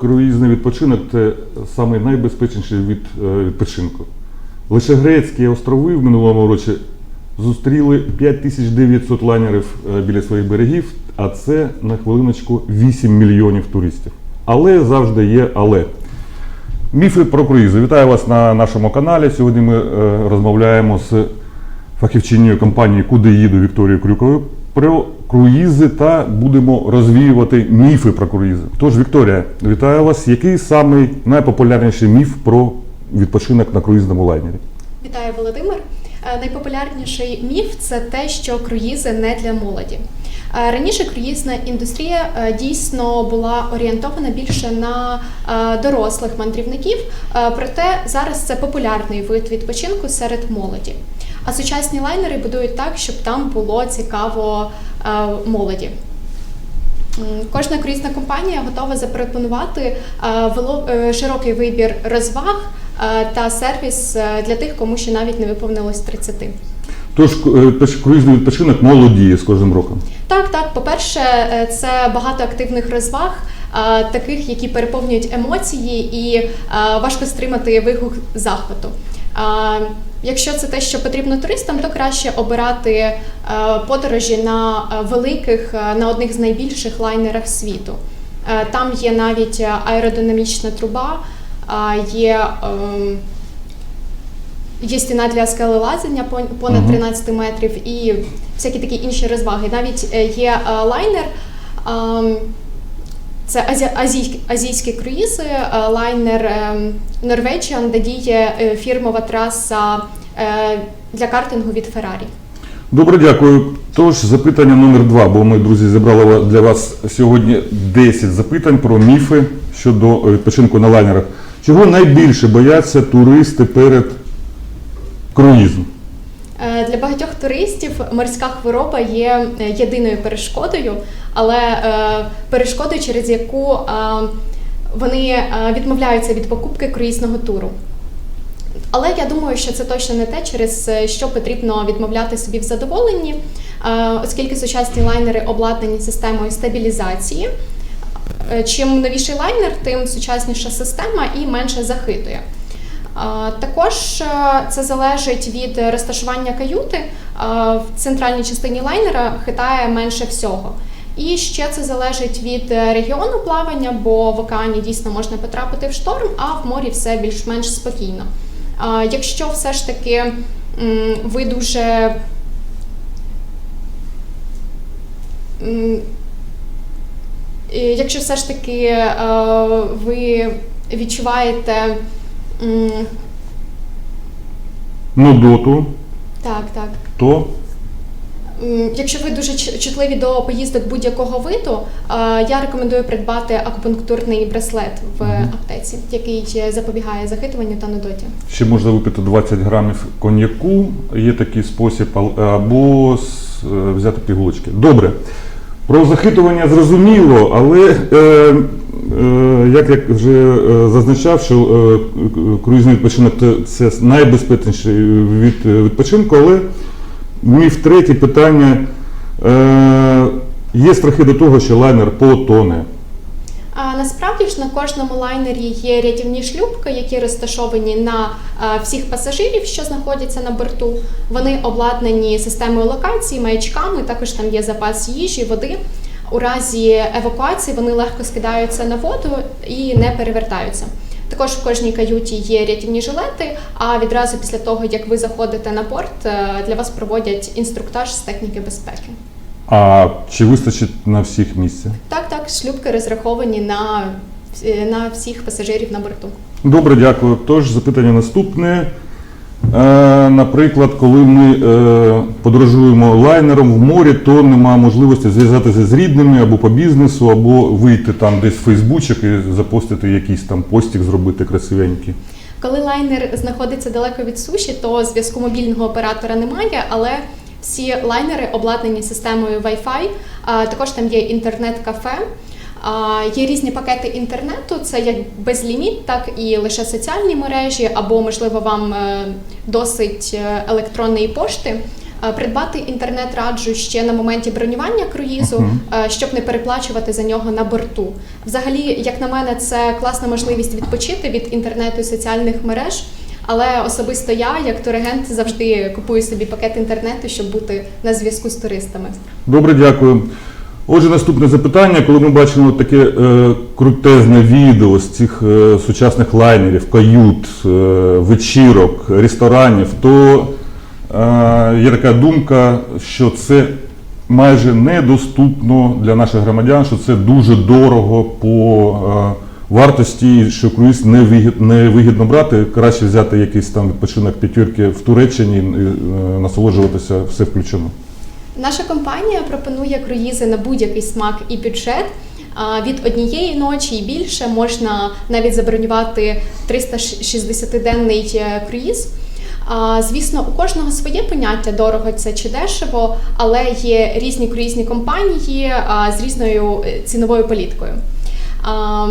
Круїзний відпочинок це самий найбезпечніший від е, відпочинку. Лише грецькі острови в минулому році зустріли 5900 лайнерів е, біля своїх берегів, а це на хвилиночку 8 мільйонів туристів. Але завжди є але. Міфи про круїзи. Вітаю вас на нашому каналі. Сьогодні ми е, розмовляємо з фахівчиною компанії Куди їду Вікторією Крюковою про круїзи та будемо розвіювати міфи про круїзи. Тож, Вікторія, вітаю вас. Який самий найпопулярніший міф про відпочинок на круїзному лайнері? Вітаю, Володимир. Е, Найпопулярніший міф це те, що круїзи не для молоді. Раніше круїзна індустрія е, дійсно була орієнтована більше на е, дорослих мандрівників, е, проте зараз це популярний вид відпочинку серед молоді. А сучасні лайнери будують так, щоб там було цікаво молоді. Кожна круїзна компанія готова запропонувати широкий вибір розваг та сервіс для тих, кому ще навіть не виповнилось 30. Тож е, круїзний відпочинок молодіє з кожним роком. Так, так. По-перше, е, це багато активних розваг, е, таких, які переповнюють емоції, і важко стримати вигук захвату. Якщо це те, що потрібно туристам, то краще обирати подорожі на великих, на одних з найбільших лайнерах світу. Там є навіть аеродинамічна труба, є ем, Є стіна для скелелазення понад 13 метрів і всякі такі інші розваги. Навіть е, є е, лайнер. Це азійські, круїзи, е, лайнер ем, Norwegian, де діє фірмова траса для картингу від Феррарі. Добре, дякую. Тож запитання номер два, бо ми, друзі, зібрали для вас сьогодні 10 запитань про міфи щодо відпочинку на лайнерах. Чого найбільше бояться туристи перед круїзом? Е, Для багатьох туристів морська хвороба є е, єдиною перешкодою, але е, перешкодою, через яку вони відмовляються від покупки круїзного туру. Але я думаю, що це точно не те, через що потрібно відмовляти собі в задоволенні, оскільки сучасні лайнери обладнані системою стабілізації. Чим новіший лайнер, тим сучасніша система і менше захитує. Також е, це залежить від розташування каюти. В центральній частині лайнера хитає менше всього. І ще це залежить від е, регіону плавання, бо в океані дійсно можна потрапити в шторм, а в морі все більш-менш спокійно. Якщо все ж таки ви дуже якщо все ж таки е, ви відчуваєте м, Нудоту, так, так. то М, Якщо ви дуже ч- чутливі до поїздок будь-якого виду, е, я рекомендую придбати акупунктурний браслет в аптеці, який е, запобігає захитуванню та нудоті. ще можна випити 20 грамів коньяку, є такий спосіб, ал- або с- е, взяти пігулочки. Добре. Про захитування зрозуміло, але е, е, як я вже е, зазначав, що е, круїзний відпочинок це- найбезпечніший від е, відпочинку, але міф третє питання. Е, є страхи до того, що лайнер потоне. А насправді ж на кожному лайнері є рятівні шлюпки, які розташовані на е, всіх пасажирів, що знаходяться на борту. Вони обладнані системою локації, маячками. Також там є запас їжі, води. У разі евакуації вони легко скидаються на воду і не перевертаються. Також в кожній каюті є рятівні жилети. А відразу після того, як ви заходите на борт, е, для вас проводять інструктаж з техніки безпеки. А чи вистачить на всіх місця? Так, так, шлюпки розраховані на, на всіх пасажирів на борту. Добре, дякую. Тож запитання наступне. Е, наприклад, коли ми е, подорожуємо лайнером в морі, то немає можливості зв'язатися з рідними або по бізнесу, або вийти там десь в Фейсбучик і запостити якийсь там постік, зробити красивенький. Коли лайнер знаходиться далеко від суші, то зв'язку мобільного оператора немає, але всі лайнери обладнані системою Wi-Fi. Також там є інтернет-кафе. Є різні пакети інтернету, це як безліміт, так і лише соціальні мережі, або можливо вам е, досить е, електронної пошти. Е, Придбати інтернет раджу ще на моменті бронювання круїзу, щоб не переплачувати за нього на борту. Взагалі, як на мене, це класна можливість відпочити від інтернету і соціальних мереж. Але особисто я, як турагент, завжди купую собі пакет інтернету, щоб бути на зв'язку з туристами. Добре, дякую. Отже, наступне запитання. Коли ми бачимо таке е, крутезне відео з цих е, сучасних лайнерів, кают, е, вечірок, ресторанів, то е, є така думка, що це майже недоступно для наших громадян, що це дуже дорого по е, вартості, що круїз не вигідно брати. Краще взяти якийсь там відпочинок п'ятірки в Туреччині, і, е, насолоджуватися все включено. Наша компанія пропонує круїзи на будь-який смак і бюджет. Від однієї ночі і більше можна навіть забронювати 360-денний е, круїз. Звісно, у кожного своє поняття дорого це чи дешево, але є різні круїзні компанії з різною е, ціновою політкою.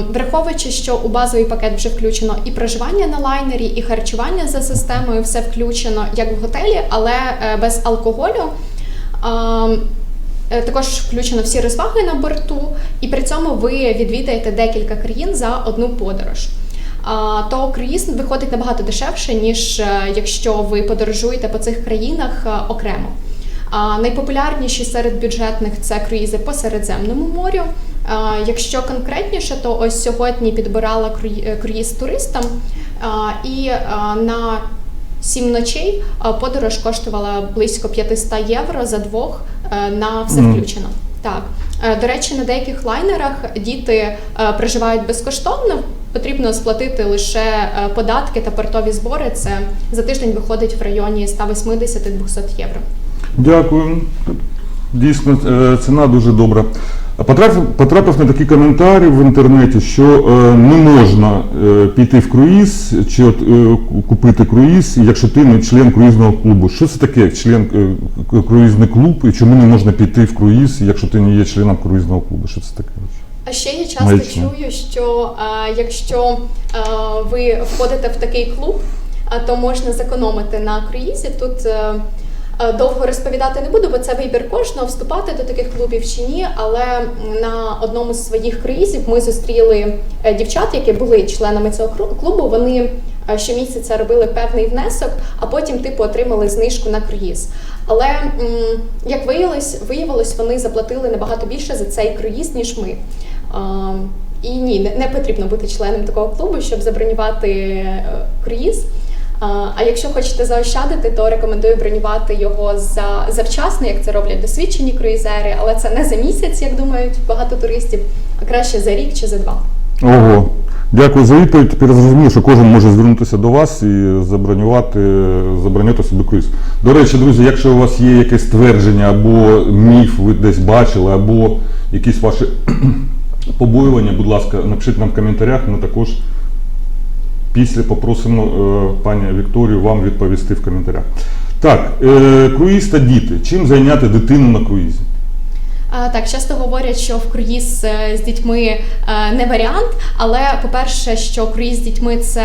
Враховуючи, що у базовий пакет вже включено і проживання на лайнері, і харчування за системою, все включено як в готелі, але е, без алкоголю. Е, Також включено всі розваги на борту, і при цьому ви відвідаєте декілька країн за одну подорож. То круїз виходить набагато дешевше, ніж е, якщо ви подорожуєте по цих країнах е, окремо. Найпопулярніші серед бюджетних це круїзи по Середземному морю. Якщо конкретніше, то ось сьогодні підбирала круїз туристам, і на Сім ночей подорож коштувала близько 500 євро за двох е, на все включено. Так Е, до речі, на деяких лайнерах діти е, проживають безкоштовно. Потрібно сплатити лише податки та портові збори. Це за тиждень виходить в районі 180-200 євро. Дякую. Дійсно, е, ціна дуже добра. А Потрапив, потрапив на такі коментарі в інтернеті, що е, не можна е, піти в круїз чи от, купити круїз, якщо ти не член круїзного клубу. Що це таке, член круїзний клуб, і чому не можна піти в круїз, якщо ти не є членом круїзного клубу? Що це таке? А ще я часто Маячня. чую, що е, якщо е, ви входите в такий клуб, а, то можна зекономити на круїзі. Тут е, довго розповідати не буду, бо це вибір кожного вступати до таких клубів чи ні. Але на одному з своїх круїзів ми зустріли е, дівчат, які були членами цього клубу. Вони е, щомісяця робили певний внесок, а потім типу отримали знижку на круїз. Але як виявилось, виявилось, вони заплатили набагато більше за цей круїз, ніж ми. І ні, не, потрібно бути членом такого клубу, щоб забронювати е, круїз. А, якщо хочете заощадити, то рекомендую бронювати його за завчасно, як це роблять досвідчені круїзери, але це не за місяць, як думають багато туристів, а краще за рік чи за два. Ого. Дякую за відповідь. Тепер зрозуміло, що кожен може звернутися до вас і забронювати, забронювати собі круїз. До речі, друзі, якщо у вас є якесь твердження або міф, ви десь бачили, або якісь ваші побоювання, будь ласка, напишіть нам в коментарях. Ми також після попросимо е, пані Вікторію вам відповісти в коментарях. Так, е, круїз та діти. Чим зайняти дитину на круїзі? Так, часто говорять, що в круїз е, з дітьми не варіант, але по-перше, що круїз з дітьми це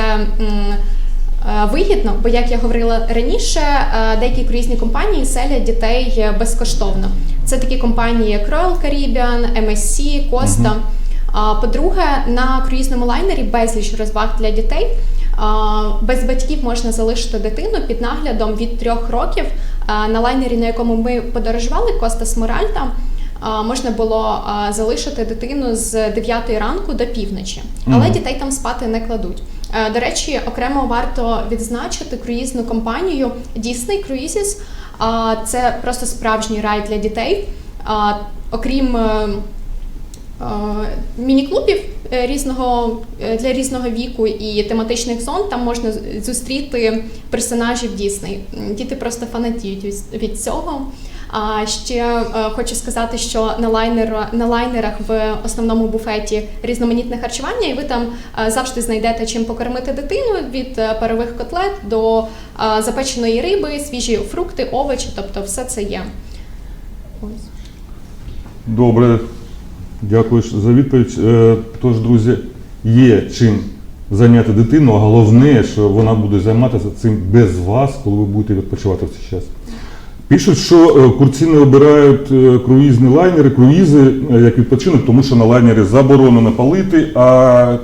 вигідно, бо як я говорила раніше, деякі круїзні компанії селять дітей безкоштовно. Це такі компанії, як Royal Caribbean, MSC, Costa. А, По-друге, на круїзному лайнері безліч розваг для дітей. Без батьків можна залишити дитину під наглядом від трьох років. На лайнері, на якому ми подорожували, Коста Сморальта, можна було залишити дитину з 9 ранку до півночі, але Мгм. дітей там спати не кладуть. До речі, окремо варто відзначити круїзну компанію Disney Cruises. Це просто справжній рай для дітей. Окрім е, міні-клубів е, різного е, для різного віку і тематичних зон, там можна зустріти персонажів Дісней. Діти просто фанатіють від- цього. А ще е, хочу сказати, що на лайнер на лайнерах в основному буфеті різноманітне харчування, і ви там е, завжди знайдете чим покормити дитину від е, парових котлет до е, запеченої риби, свіжі фрукти, овочі, тобто все це є. Ось. Добре, дякую за відповідь. Е, Тож, друзі, є чим зайняти дитину, а головне, що вона буде займатися цим без вас, коли ви будете відпочивати в цей час. Пишуть, що е, курці не обирають е, круїзні лайнери, круїзи як відпочинок, тому що на лайнері заборонено палити, а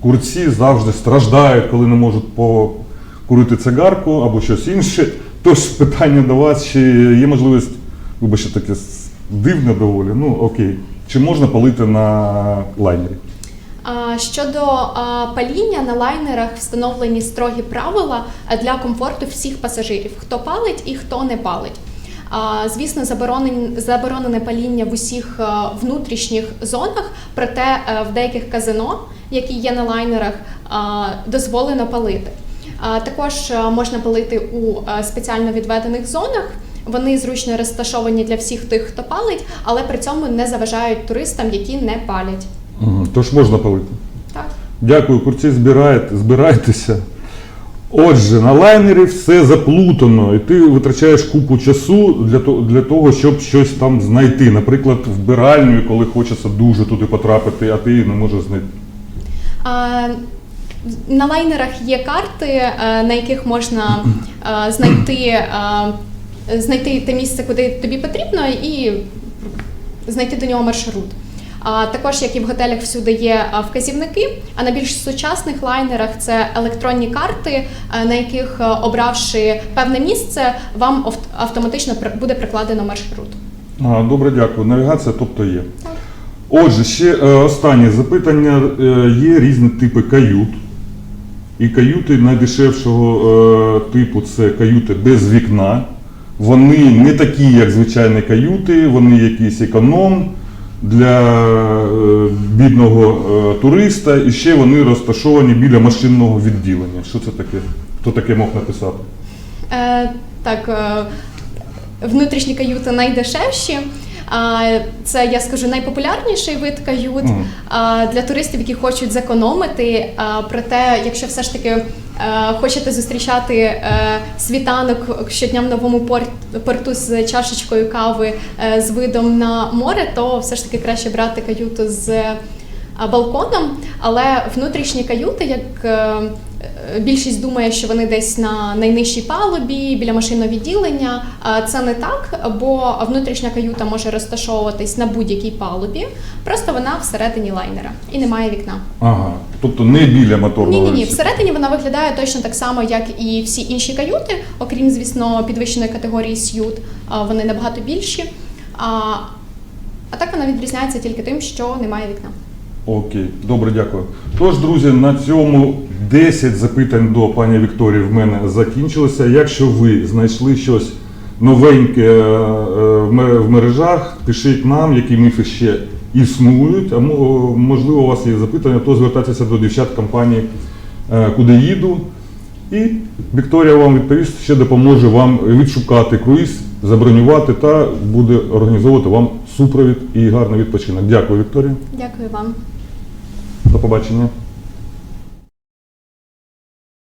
курці завжди страждають, коли не можуть покурити цигарку або щось інше. Тож питання до вас, чи є можливість, вибачте, таке дивне доволі, ну окей, чи можна палити на лайнері? Щодо паління на лайнерах встановлені строгі правила для комфорту всіх пасажирів, хто палить і хто не палить. Звісно, заборонен- заборонене паління в усіх внутрішніх зонах, проте е, в деяких казино, які є на лайнерах, дозволено палити. Також е, можна палити у е, спеціально відведених зонах. Вони зручно розташовані для всіх тих, хто палить, але при цьому не заважають туристам, які не палять. Угу. Тож можна палити. Так. Дякую, курці, збираєте, збирайтеся. Отже, на лайнері все заплутано, і ти витрачаєш купу часу для того, для того, щоб щось там знайти. Наприклад, вбиральню, коли хочеться дуже туди потрапити, а ти її не можеш знайти. А, На лайнерах є карти, е, на яких можна е, знайти, е, знайти те місце, куди тобі потрібно, і знайти до нього маршрут. А також, як і в готелях, всюди є вказівники. А на більш сучасних лайнерах це електронні карти, на яких, обравши певне місце, вам автоматично буде прикладено маршрут. Добре, дякую. Навігація, тобто є. Отже, ще е, останнє запитання. Е, є різні типи кают. І каюти найдешевшого е, типу це каюти без вікна. Вони не такі, як звичайні каюти, вони якісь економ для е, бідного е, туриста, і ще вони розташовані біля машинного відділення. Що це таке? Хто таке мог написати? Е, так, е, внутрішні каюти найдешевші. Це я скажу найпопулярніший вид кают а, для туристів, які хочуть зекономити. Проте, якщо все ж таки хочете зустрічати е, світанок щодня в новому порт- порту з чашечкою кави е, з видом на море, то все ж таки краще брати каюту з е, балконом. Але внутрішні каюти, як е, е, більшість думає, що вони десь на найнижчій палубі біля машинного відділення. Це не так, бо внутрішня каюта може розташовуватись на будь-якій палубі, просто вона всередині лайнера і немає вікна. Ага. Тобто не біля моторного. Ні, ні, ні. Всередині вона виглядає точно так само, як і всі інші каюти, окрім, звісно, підвищеної категорії сьют. Вони набагато більші. А так вона відрізняється тільки тим, що немає вікна. Окей, добре, дякую. Тож, друзі, на цьому 10 запитань до пані Вікторії в мене закінчилося. Якщо ви знайшли щось новеньке е, е, в мережах, пишіть нам, які міфи ще існують. А можливо, у вас є запитання, то звертайтеся до дівчат компанії е, Куди їду. І Вікторія вам відповість, ще допоможе вам відшукати круїз, забронювати та буде організовувати вам супровід і гарний відпочинок. Дякую, Вікторія. Дякую вам. До побачення.